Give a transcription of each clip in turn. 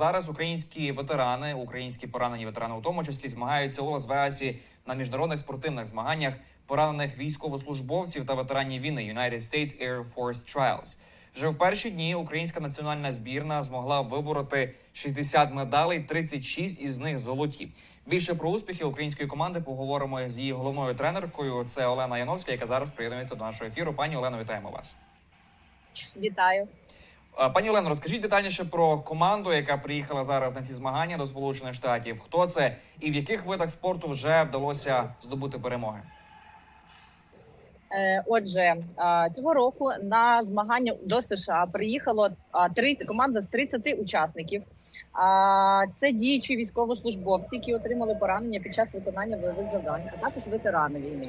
Зараз українські ветерани, українські поранені ветерани, у тому числі змагаються у Лас-Вегасі на міжнародних спортивних змаганнях поранених військовослужбовців та ветеранів війни United States Air Force Trials. Вже в перші дні українська національна збірна змогла вибороти 60 медалей, 36 із них золоті. Більше про успіхи української команди поговоримо з її головною тренеркою. Це Олена Яновська, яка зараз приєднується до нашого ефіру. Пані Олено, вітаємо вас. Вітаю. Пані Олено, розкажіть детальніше про команду, яка приїхала зараз на ці змагання до Сполучених Штатів. Хто це і в яких видах спорту вже вдалося здобути перемоги? Е, Отже, цього року на змагання до США приїхало а, 30, команда з 30 учасників. Це діючі військовослужбовці, які отримали поранення під час виконання бойових завдань, а також ветерани війни.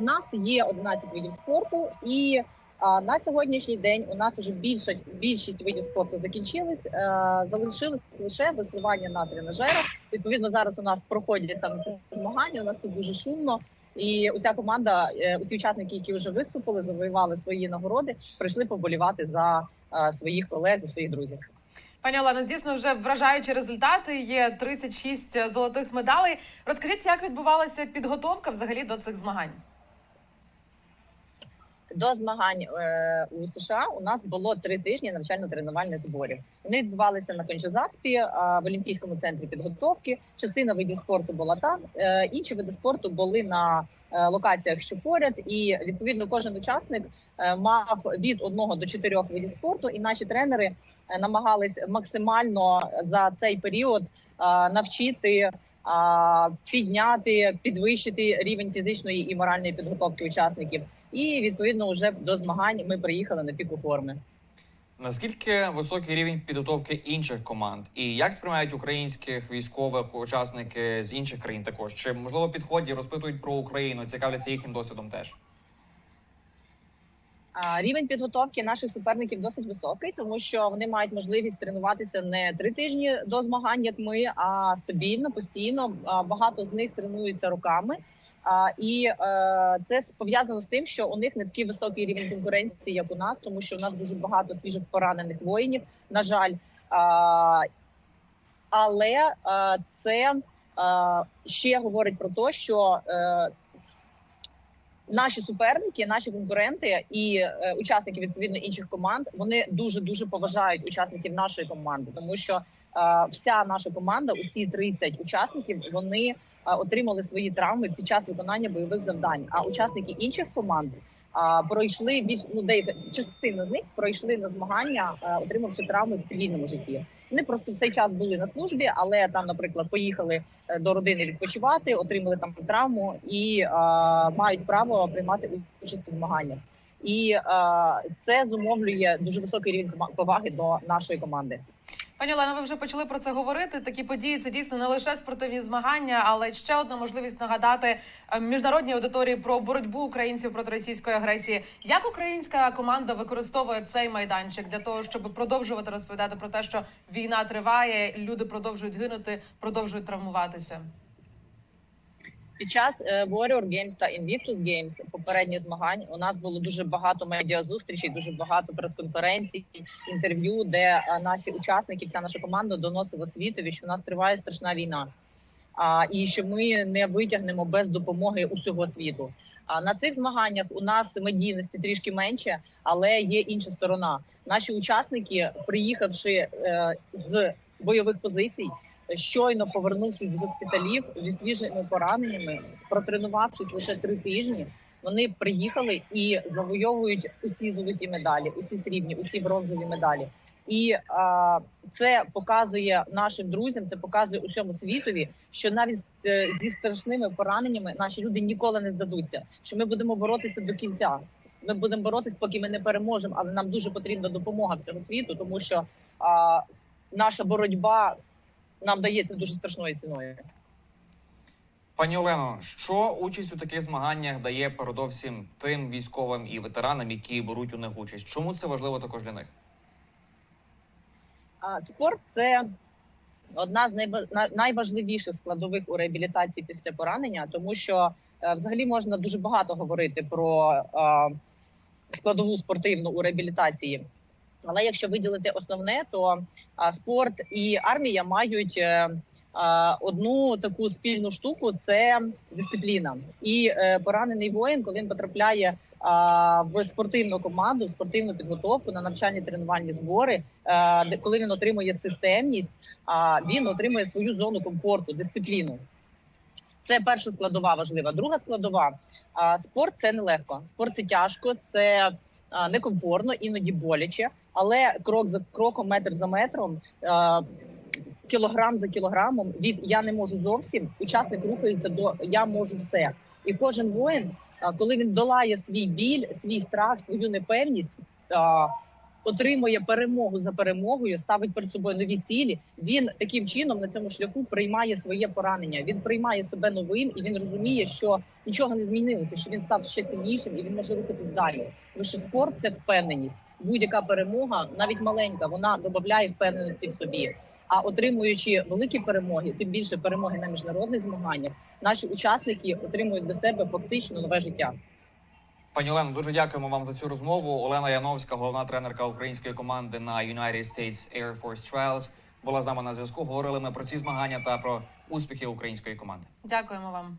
У нас є 11 видів спорту, і а, на сьогоднішній день у нас вже більше більшість видів спорту закінчились. Е, Залишилось лише веслування на тренажерах. Відповідно, зараз у нас проходять саме змагання. У нас тут дуже шумно, і уся команда, е, усі учасники, які вже виступили, завоювали свої нагороди, прийшли поболівати за е, своїх колег, за своїх друзів. Пані Олено, дійсно вже вражаючі результати. Є 36 золотих медалей. Розкажіть, як відбувалася підготовка взагалі до цих змагань? До змагань е, у США у нас було три тижні навчально-тренувальних зборів. Вони відбувалися на Кончезаспі е, в Олімпійському центрі підготовки. Частина видів спорту була там. Е, інші види спорту були на е, локаціях, що поряд, і відповідно кожен учасник е, мав від одного до чотирьох видів спорту. І наші тренери е, намагались максимально за цей період е, навчити. Підняти, підвищити рівень фізичної і моральної підготовки учасників, і відповідно вже до змагань ми приїхали на піку форми. Наскільки високий рівень підготовки інших команд, і як сприймають українських військових учасники з інших країн також? Чи можливо підходять, розпитують про Україну, цікавляться їхнім досвідом теж? Рівень підготовки наших суперників досить високий, тому що вони мають можливість тренуватися не три тижні до змагань, як ми, а стабільно, постійно. Багато з них тренуються роками. А, і е, це пов'язано з тим, що у них не такий високий рівень конкуренції, як у нас, тому що у нас дуже багато свіжих поранених воїнів. На жаль, а, але е, це е, ще говорить про те, що е, наші суперники, наші конкуренти і е, учасники відповідно інших команд вони дуже дуже поважають учасників нашої команди, тому що вся наша команда, усі 30 учасників, вони отримали свої травми під час виконання бойових завдань. А учасники інших команд пройшли більш ну деяка частина з них пройшли на змагання, отримавши травми в цивільному житті. Вони просто в цей час були на службі, але там, наприклад, поїхали е, до родини відпочивати, отримали там травму і мають право приймати участь у змаганнях. І е, це зумовлює дуже високий рівень поваги до нашої команди. Пані Олено, ви вже почали про це говорити. Такі події це дійсно не лише спортивні змагання, але ще одна можливість нагадати е, міжнародній аудиторії про боротьбу українців проти російської агресії. Як українська команда використовує цей майданчик для того, щоб продовжувати розповідати про те, що війна триває, люди продовжують гинути, продовжують травмуватися? Під час е, Warrior Games та Invictus Games попередніх змагань у нас було дуже багато медіазустрічей, дуже багато прес-конференцій, інтерв'ю, де е, наші учасники, вся наша команда доносила світові, що у нас триває страшна війна. А і що ми не витягнемо без допомоги усього світу. А на цих змаганнях у нас медійності трішки менше, але є інша сторона. Наші учасники, приїхавши е, з бойових позицій, щойно повернувшись з госпіталів зі свіжими пораненнями, протренувавшись лише три тижні, вони приїхали і завойовують усі золоті медалі, усі срібні, усі бронзові медалі. І а, це показує нашим друзям, це показує усьому світові, що навіть е, зі страшними пораненнями наші люди ніколи не здадуться. Що ми будемо боротися до кінця. Ми будемо боротися, поки ми не переможемо, але нам дуже потрібна допомога всьому світу, тому що а, наша боротьба нам дається дуже страшною ціною. Пані Олено, що участь у таких змаганнях дає передовсім тим військовим і ветеранам, які беруть у них участь? Чому це важливо також для них? Спорт це одна з найва- найважливіших складових у реабілітації після поранення, тому що е, взагалі можна дуже багато говорити про е, складову спортивну у реабілітації. Але якщо виділити основне, то спорт і армія мають е, одну таку спільну штуку це дисципліна. І е, поранений воїн, коли він потрапляє в спортивну команду, в спортивну підготовку на навчальні тренувальні збори, е, де коли він отримує системність, а він отримує свою зону комфорту, дисципліну. Це перша складова важлива. Друга складова спорт це нелегко. Спорт це тяжко, це некомфортно, іноді боляче, але крок за кроком, метр за метром. Кілограм за кілограмом від я не можу зовсім. Учасник рухається до я можу все. І кожен воїн, коли він долає свій біль, свій страх, свою непевність, отримує перемогу за перемогою, ставить перед собою нові цілі. Він таким чином на цьому шляху приймає своє поранення. Він приймає себе новим і він розуміє, що нічого не змінилося, що він став ще сильнішим і він може рухатись далі. Що спорт це впевненість. Будь-яка перемога, навіть маленька, вона додає впевненості в собі. А отримуючи великі перемоги, тим більше перемоги на міжнародних змаганнях, наші учасники отримують для себе фактично нове життя. Пані Олен, дуже дякуємо вам за цю розмову. Олена Яновська, головна тренерка української команди на United States Air Force Trials, була з нами на зв'язку. Говорили ми про ці змагання та про успіхи української команди. Дякуємо вам.